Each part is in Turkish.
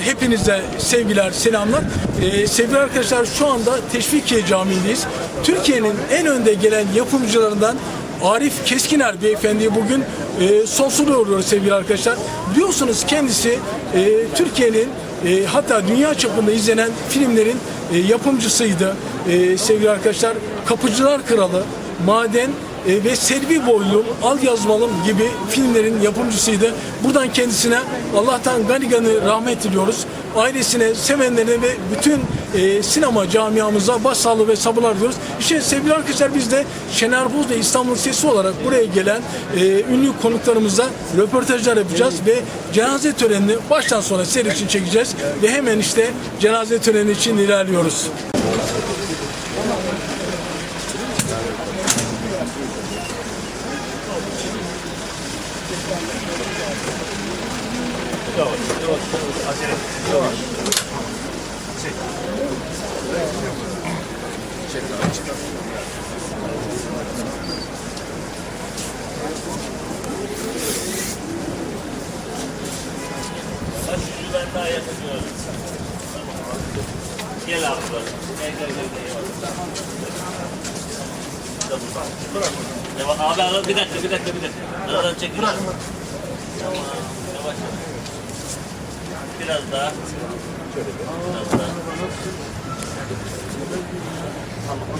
Hepinize sevgiler, selamlar. Ee, sevgili arkadaşlar şu anda Teşvikiye Camii'ndeyiz. Türkiye'nin en önde gelen yapımcılarından Arif Keskiner beyefendiyi bugün e, sonsuzluğa uğurluyoruz sevgili arkadaşlar. Biliyorsunuz kendisi e, Türkiye'nin e, hatta dünya çapında izlenen filmlerin e, yapımcısıydı e, sevgili arkadaşlar. Kapıcılar Kralı, Maden e, ve Selvi Boylum, Al Yazmalım gibi filmlerin yapımcısıydı. Buradan kendisine Allah'tan gani gani rahmet diliyoruz. Ailesine, sevenlerine ve bütün e, sinema camiamıza başsağlığı ve sabırlar diliyoruz. İşte sevgili arkadaşlar biz de Şener Boz ve İstanbul Sesi olarak buraya gelen e, ünlü konuklarımıza röportajlar yapacağız ve cenaze törenini baştan sona seyir için çekeceğiz ve hemen işte cenaze töreni için ilerliyoruz. Ben daha yapıyorum. Gel abi. Gel gel gel. gel. Bırak. Abi bir dakika bir dakika bir dakika. Aradan çek. Bırak. Tamam. Yavaş yavaş. Biraz daha. Biraz daha.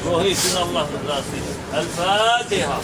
Ruhu için Allah rızası için. El Fatiha.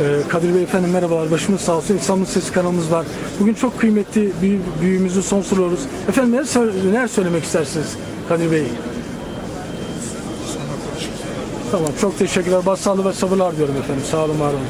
Ee, Kadir Bey efendim merhabalar. Başımız sağ olsun. İstanbul Sesi kanalımız var. Bugün çok kıymetli büyü, büyüğümüzü son suluyoruz. Efendim neler, sö- neler söylemek istersiniz Kadir Bey? Tamam çok teşekkürler. Başsağlığı ve sabırlar diyorum efendim. Sağ olun var olun.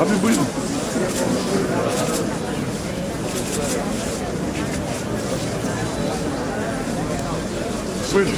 Abi buyurun. Buyurun.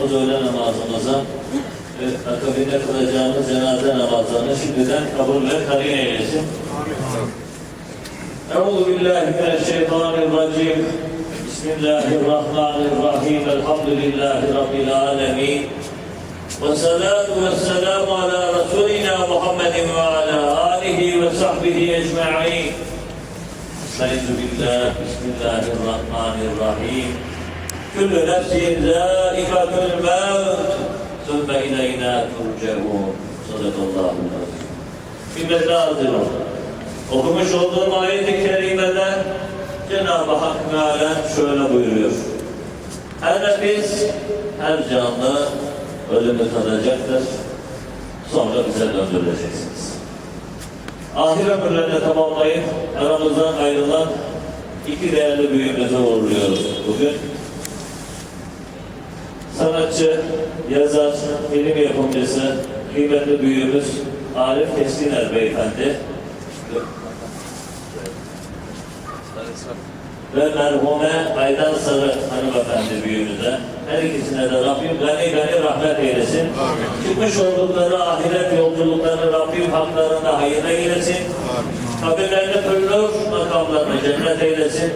Olduğumuz öğle namazımızı ve akabinde kılacağımız cenaze namazlarını şimdiden kabul ve karin eylesin. Euzu billahi mineşşeytanirracim. Bismillahirrahmanirrahim. Elhamdülillahi Rabbil alemin. Ve salatu ve selamu ala Resulina Muhammedin ve ala alihi ve sahbihi وصحبه أجمعين استعيذ بالله بسم الله الرحمن الرحيم Küllü nefsin zâikatul mevt. Sümme ileyna turcevûn. Sadakallahu azim. Bilmesi lazım. Okumuş olduğum ayet-i kerimede Cenab-ı Hak mealen şöyle buyuruyor. Her nefis, her canlı ölümü tadacaktır. Sonra bize döndürüleceksiniz. Ahir ömürlerini tamamlayıp aramızdan ayrılan iki değerli büyüğümüzü uğurluyoruz bugün. Sanatçı, yazar, film yapımcısı, kıymetli büyüğümüz Arif Keskiner Beyefendi ve merhume Aydan Sarı hanımefendi büyüğümüze her ikisine de Rabbim gani gani rahmet eylesin. Çıkmış oldukları ahiret yolculuklarını Rabbim haklarına hayır eylesin. Kabirlerini pürlür, makamlarını cennet eylesin.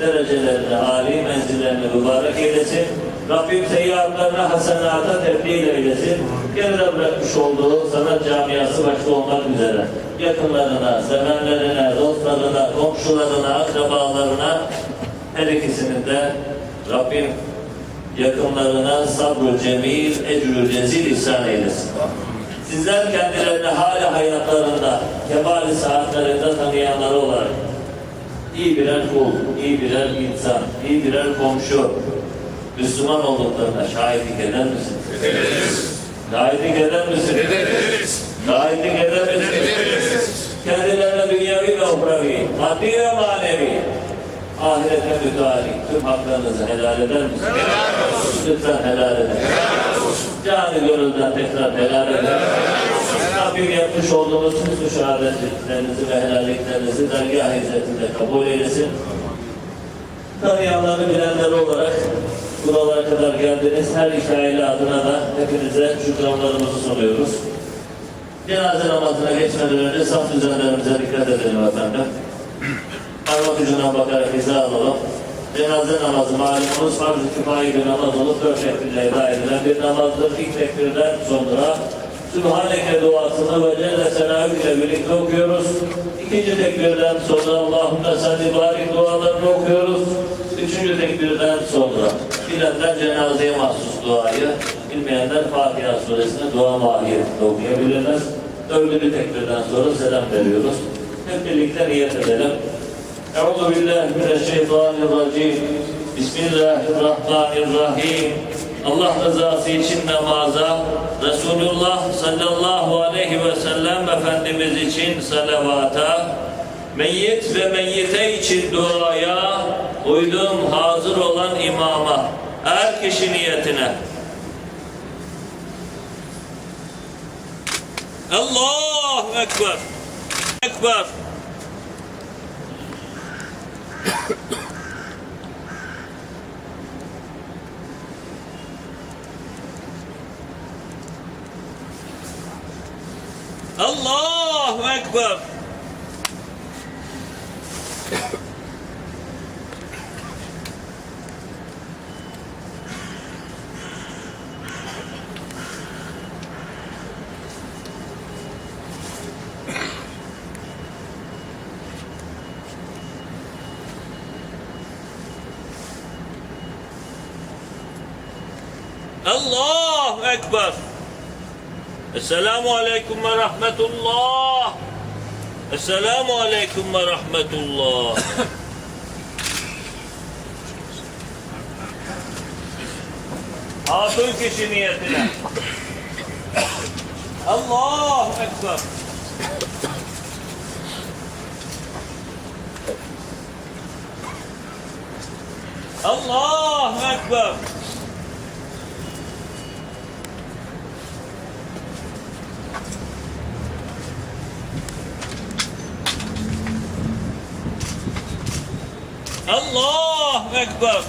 Derecelerini, âli menzillerini mübarek eylesin. Rabbim seyyiatlarını hasenata tebdil eylesin. Geride bırakmış olduğu sanat camiası başta olmak üzere yakınlarına, sevenlerine, dostlarına, komşularına, akrabalarına her ikisinin de Rabbim yakınlarına sabrı cemil, ecrü cezil ihsan eylesin. Sizler kendilerini hala hayatlarında, kemali saatlerinde tanıyanları olarak iyi birer kul, iyi birer insan, iyi birer komşu, Müslüman olduklarına şahitlik eder misin? Ederiz. Şahitlik eder misin? Ederiz. Şahitlik eder misin? Ederiz. Kendilerine dünyevi ve uhrevi, maddi ve manevi, ahirete müteali tüm haklarınızı helal eder misiniz? Helal olsun. Lütfen helal edin. Helal olsun. Canı gönülden tekrar helal edin. Rabbim yapmış olduğunuz hüsnü şehadetlerinizi ve helalliklerinizi dergâh izzetinde kabul eylesin. Tanıyanları bilenleri olarak buralara kadar geldiniz. Her iki adına da hepinize şükranlarımızı sunuyoruz. Cenaze namazına geçmeden önce saf düzenlerimize dikkat edelim efendim. Parmak ucuna bakarak hiza alalım. Cenaze namazı malumunuz farz-ı kifayi bir namaz olup dört tekbirle eda edilen bir namazdır. İlk tekbirden sonra Sübhaneke duasını ve Celle Senâhü ile birlikte okuyoruz. İkinci tekbirden sonra Allahümme salli barik dualarını okuyoruz. Üçüncü tekbirden sonra bilenler cenazeye mahsus duayı, bilmeyenler Fatiha suresini dua mahiyetinde okuyabilirler. Dördüncü tekbirden sonra selam veriyoruz. Hep birlikte niyet edelim. Euzu billahi mineşşeytanirracim. Bismillahirrahmanirrahim. Allah rızası için namaza, Resulullah sallallahu aleyhi ve sellem Efendimiz için salavata, meyyit ve meyyite için duaya, uydum hazır olan imama, her kişi niyetine. Allahu Ekber. Ekber. Allahu Ekber. Allahu Ekber. Esselamu Aleyküm ve Rahmetullah. Esselamu Aleyküm ve Rahmetullah. Hatun kişi niyetine. Allahu Ekber. Allahu Ekber. next up.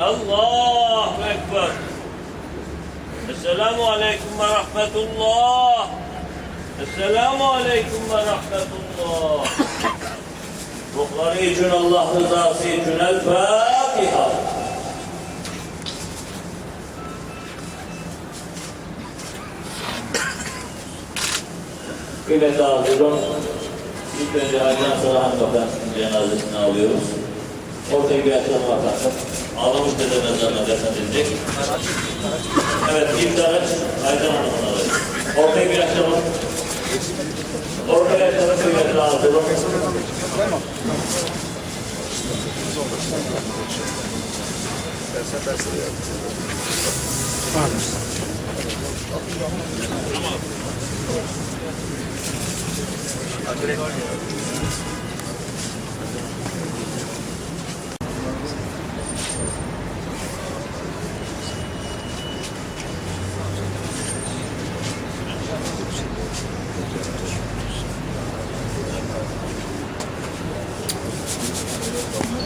Allah Akbar. Esselamu Aleyküm ve Rahmetullah. Esselamu Aleyküm ve Rahmetullah. Ruhları için Allah rızası için El Fatiha. Kıymetli hazırım. İlk önce Aydan sonra hanımefendinin cenazesini alıyoruz. Ortaya bir açalım bakalım. Ağlamış dede mezarına defnedilecek. Evet, ilk araç Aydan Hanım'ın aracı. Ortaya bir açalım. Ortaya açalım kıymetli hazırım.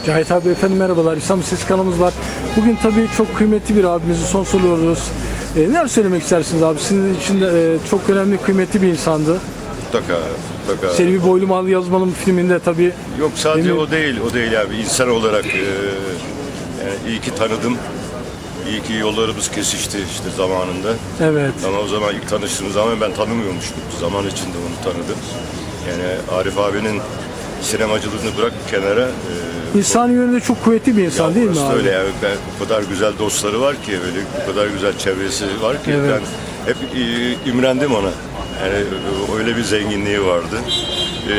Cahit abi efendim merhabalar. İslam Ses kanalımız var. Bugün tabii çok kıymetli bir abimizi son soluyoruz. E, neler söylemek istersiniz abi? Sizin için de e, çok önemli, kıymetli bir insandı. Mutlaka, mutlaka. Selvi Boylum Al Yazmalım filminde tabii. Yok sadece mi? o değil, o değil abi. İnsan olarak e, yani iyi ki tanıdım. İyi ki yollarımız kesişti işte zamanında. Evet. Ama o zaman ilk tanıştığımız zaman ben tanımıyormuştum. Zaman içinde onu tanıdım. Yani Arif abinin sinemacılığını bırak bir kenara. E, İnsan yönünde çok kuvvetli bir insan değil mi abi? öyle yani. Ben, o kadar güzel dostları var ki, böyle o kadar güzel çevresi var ki Evet. ben hep e, imrendim ona. Yani e, öyle bir zenginliği vardı. E,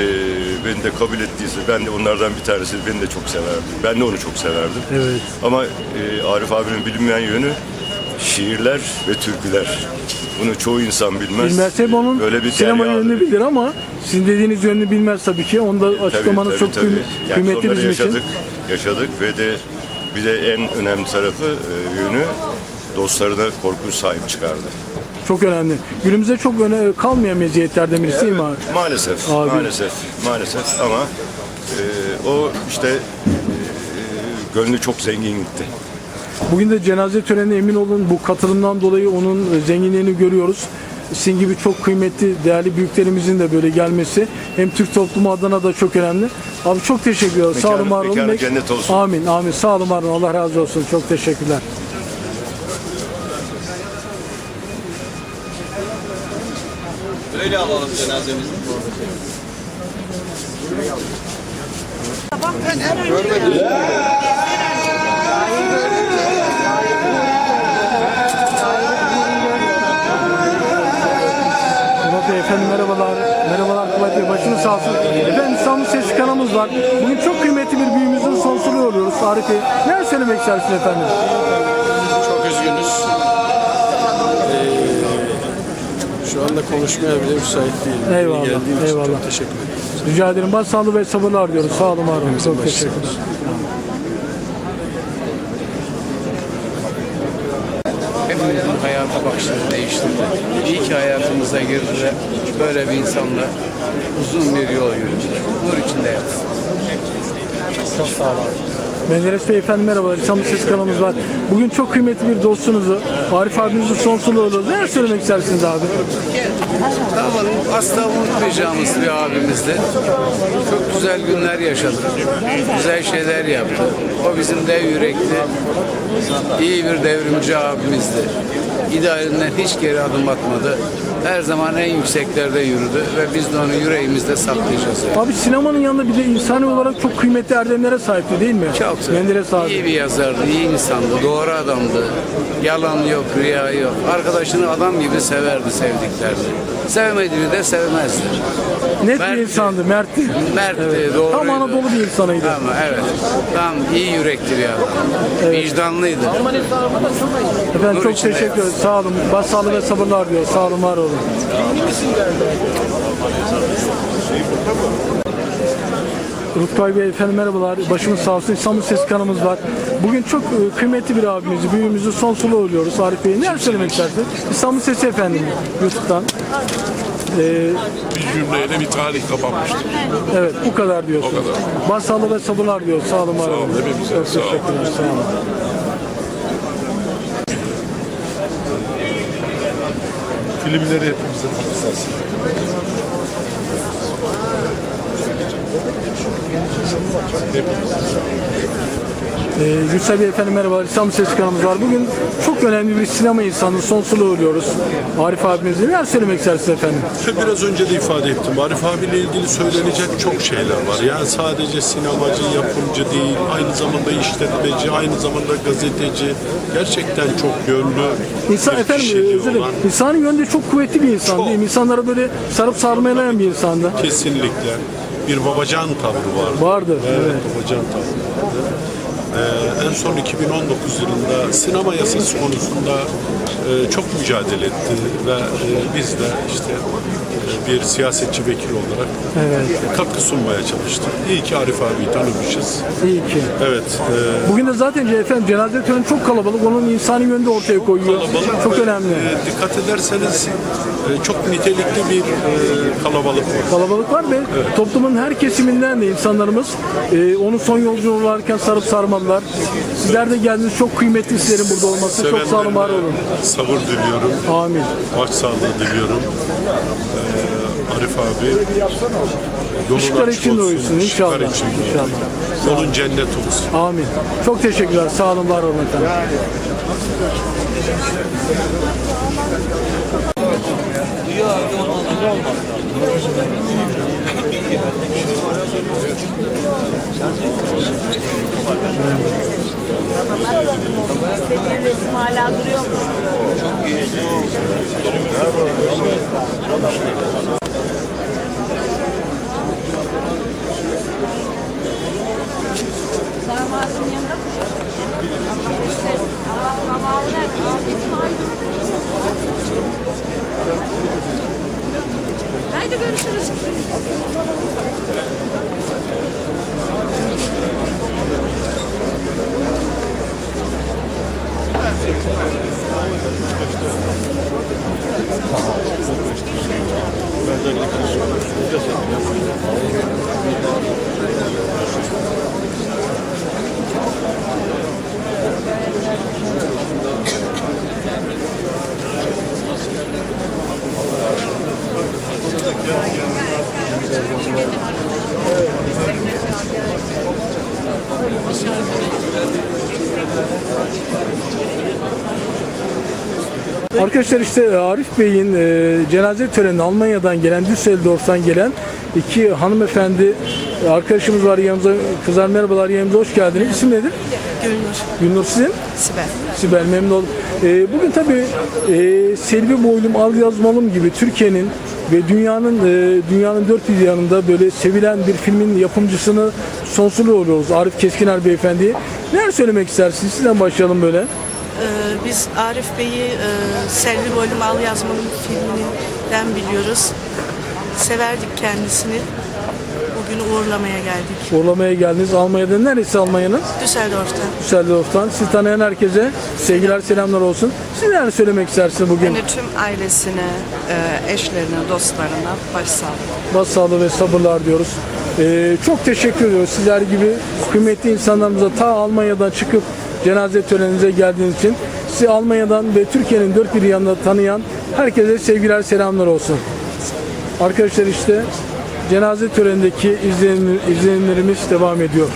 beni de kabul ettiyse ben de onlardan bir tanesi beni de çok severdi. Ben de onu çok severdim. Evet. Ama e, Arif abinin bilinmeyen yönü şiirler ve türküler. Bunu çoğu insan bilmez. Bilmez hep onun Böyle bir sinema deryadır. yönünü bilir ama sizin dediğiniz yönünü bilmez tabii ki. Onu da açıklamanız tabii, çok tabii. Yani kıymetli bizim yaşadık, için. yaşadık ve de bir de en önemli tarafı e, yönü dostlarına korkunç sahip çıkardı. Çok önemli. Günümüzde çok öne kalmayan meziyetlerden birisi değil mi abi? Maalesef, Abi. maalesef, maalesef ama e, o işte e, gönlü çok zenginlikti. Bugün de cenaze törenine emin olun bu katılımdan dolayı onun zenginliğini görüyoruz. Sizin gibi çok kıymetli, değerli büyüklerimizin de böyle gelmesi hem Türk toplumu adına da çok önemli. Abi çok teşekkür ederim. Sağ olun, var olun. mekanı cennet olsun. Amin, amin. Sağ olun, var olun. Allah razı olsun. Çok teşekkürler. Böyle alalım cenazemizi. Murat Bey efendim merhabalar. Merhabalar Kubat Bey. Başınız sağ olsun. Efendim İstanbul Sesi kanalımız var. Bugün çok kıymetli bir büyüğümüzün sonsuzluğu oluyoruz Arif Bey. Neler söylemek istersiniz efendim? Çok üzgünüz. Ee, şu anda konuşmaya bile müsait değilim. Eyvallah, için eyvallah. Çok teşekkür ederim. Rica ederim. Başsağlığı ve sabırlar diyoruz. Sağ olun, var olun. Çok teşekkürler. Hepimizin bakışını değiştirdi. İyi ki hayatımıza girdi ve böyle bir insanla uzun bir yol yürüdü. Nur içinde yatsın. Çok sağ olun. Menderes Bey efendim merhabalar. İstanbul Ses kanalımız var. Bugün çok kıymetli bir dostunuzu, Arif abimizin sonsuzluğu oluyoruz. Neler söylemek istersiniz abi? Tamam, asla unutmayacağımız bir abimizdi. Çok güzel günler yaşadık. Güzel şeyler yaptı. O bizim dev yürekli, iyi bir devrimci abimizdi. İdealinden hiç geri adım atmadı. Her zaman en yükseklerde yürüdü ve biz de onu yüreğimizde saklayacağız. yani. Abi sinemanın yanında bir de insani olarak çok kıymetli erdemlere sahipti değil mi? Çok. Menderes abi. İyi bir yazardı, iyi insandı, doğru adamdı. Yalan yok, rüya yok. Arkadaşını adam gibi severdi, sevdiklerini. Sevmediğini de sevmezdi. Net Mert- bir insandı, mertti. Mertti, doğruydu. Tam Anadolu bir insanıydı. Ama evet, tam iyi yürekli bir adam. Vicdanlıydı. Efendim Nur çok teşekkür ederim. Sağ olun. Başsağlığı ve sabırlar diyor. Sağ olun, var olun. Rutkay Bey efendim merhabalar. Başımız sağ olsun. İstanbul Ses kanalımız var. Bugün çok e, kıymetli bir abimizi, büyüğümüzü son sulu oluyoruz Arif Bey. Neler söylemek istersiniz? İstanbul Sesi efendim YouTube'dan. Ee, bir cümleyle bir tarih kapanmıştır. evet bu kadar diyorsunuz. O kadar. Başsağlığı ve sabırlar diyor. Sağ olun, var olun. hepimize. Çok Sağ olun. Sağ olun. Filmleri hepimizin hafızası. Ee, Gülsel Bey efendim merhaba. İstanbul Ses kanalımız var. Bugün çok önemli bir sinema insanı sonsuzluğu uğurluyoruz. Arif abimizle. Neler söylemek istersiniz efendim? Biraz önce de ifade ettim. Arif abiyle ilgili söylenecek çok şeyler var. Yani sadece sinemacı, yapımcı değil, aynı zamanda işletmeci, aynı zamanda gazeteci. Gerçekten çok yönlü İnsan bir efendim kişiliği özür dilerim. olan- İnsanın yönünde çok kuvvetli bir insan Çok. değil mi? İnsanlara böyle sarıp sarmalayan bir insandı. Kesinlikle bir babacan tavrı vardı. Vardı, evet. babacan tavrı vardı. Ee, en son 2019 yılında sinema yasası konusunda e, çok mücadele etti ve e, biz de işte bir siyasetçi vekil olarak katkı sunmaya çalıştık. İyi ki Arif abiyi tanımışız. İyi ki. Evet, e, Bugün de zaten efendim cenaze töreni çok kalabalık. Onun insani yönü de ortaya koyuyor. kalabalık Çok ve, önemli. e, dikkat ederseniz e, çok nitelikli bir e, kalabalık var. Kalabalık var ve toplumun her kesiminden de insanlarımız e, onun son yolculuğu olarken sarıp sarmalılar. Sizler de geldiniz. Çok kıymetli sizlerin burada olması. Çok sağ olun, var olun. Sevenlerine Sabır diliyorum. Amin. Başsağlığı diliyorum. Ee, Arif abi yolun Işıklar açık içinde olsun, uyusun inşallah. içinde. İnşallah. Yolun cennet olsun. Amin. Çok teşekkürler. Sağ olun, var olun efendim. Hala duruyor mu? Damadın yanında mı? İşte, damadı nerede? Aa, bizim aile. Haydi görüşürüz. Arkadaşlar işte Arif Bey'in e, cenaze törenine Almanya'dan gelen, Düsseldorf'tan gelen iki hanımefendi arkadaşımız var yanımızda. Kızlar merhabalar yanımıza hoş geldiniz. İsim nedir? Gülnur, Gülnur sizin? Sibel. Sibel memnun oldum. E, bugün tabii e, Selvi Boylum Al Yazmalım gibi Türkiye'nin ve dünyanın e, dünyanın dört bir yanında böyle sevilen bir filmin yapımcısını sonsuzluğu oluyoruz. Arif Keskiner Beyefendi'yi. Neler söylemek istersiniz? Sizden başlayalım böyle. Ee, biz Arif Bey'i e, Selvi Boylum Al Yazmalım filminden biliyoruz. Severdik kendisini. Bugün uğurlamaya geldik. Uğurlamaya geldiniz. Almanya'da neresi Almanya'nın? Düsseldorf'ta. Düsseldorf'tan. Sizi tanıyan herkese sevgiler, selamlar olsun. Siz neler söylemek istersiniz bugün? Yani tüm ailesine, e, eşlerine, dostlarına başsağlığı. Başsağlığı ve sabırlar diyoruz. Ee, çok teşekkür ediyoruz sizler gibi kıymetli insanlarımıza ta Almanya'dan çıkıp cenaze töreninize geldiğiniz için. Sizi Almanya'dan ve Türkiye'nin dört bir yanında tanıyan herkese sevgiler, selamlar olsun. Arkadaşlar işte cenaze törenindeki izlenim, izlenimlerimiz devam ediyor.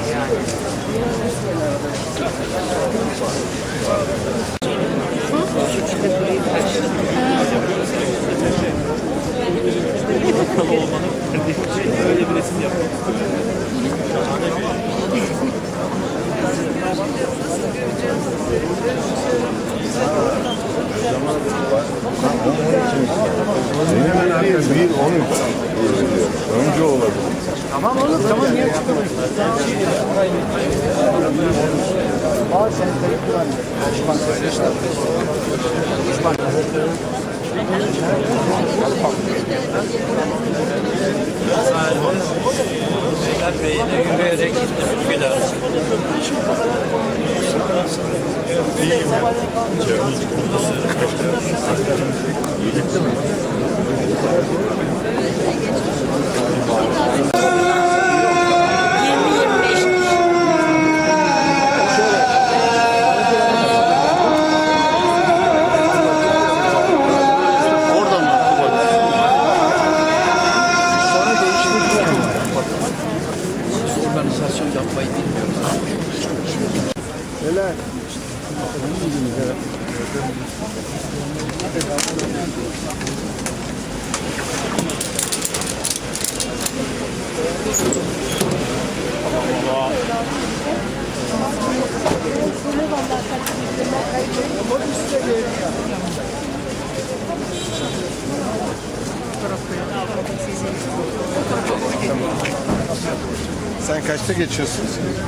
Sen kaçta geçiyorsun?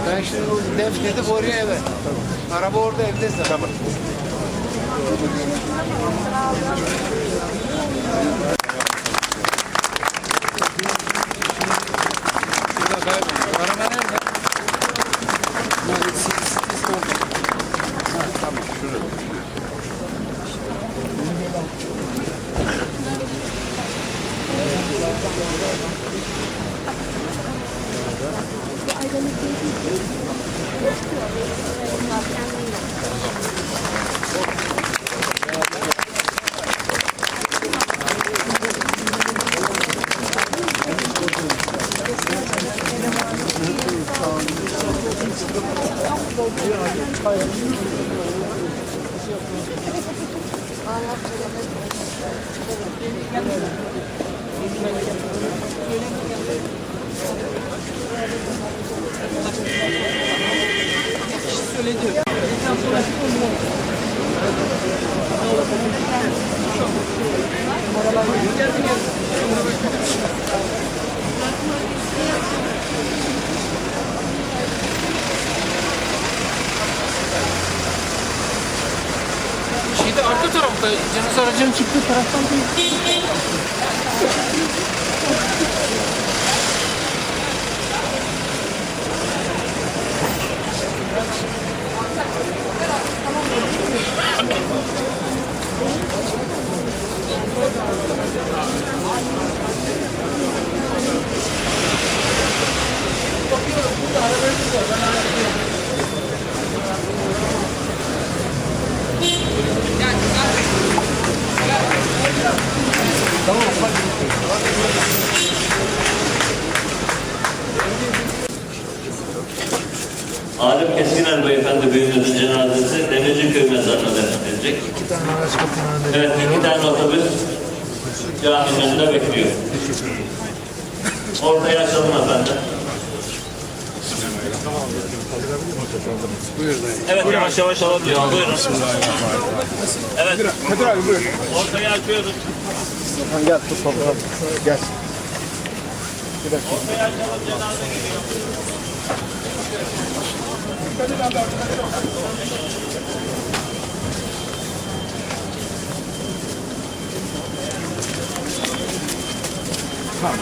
Ben şimdi defnedip oraya eve. Araba orada evde zaten. Tamam. Araba cenaze aracının çıktığı taraftan Arif Keskiner Beyefendi büyüğümüzün cenazesi Demirciköy mezarına defnedilecek. İki tane araç kapının önünde. Evet, iki tane otobüs caminin önünde bekliyor. Ortaya açalım efendim. Evet, yavaş yavaş alabiliriz. Buyurun. Evet, Kadir abi buyur. ortaya açıyoruz. Gel tut fotoğraf. Gel. Ortaya açalım, cenaze geliyor. Tamam.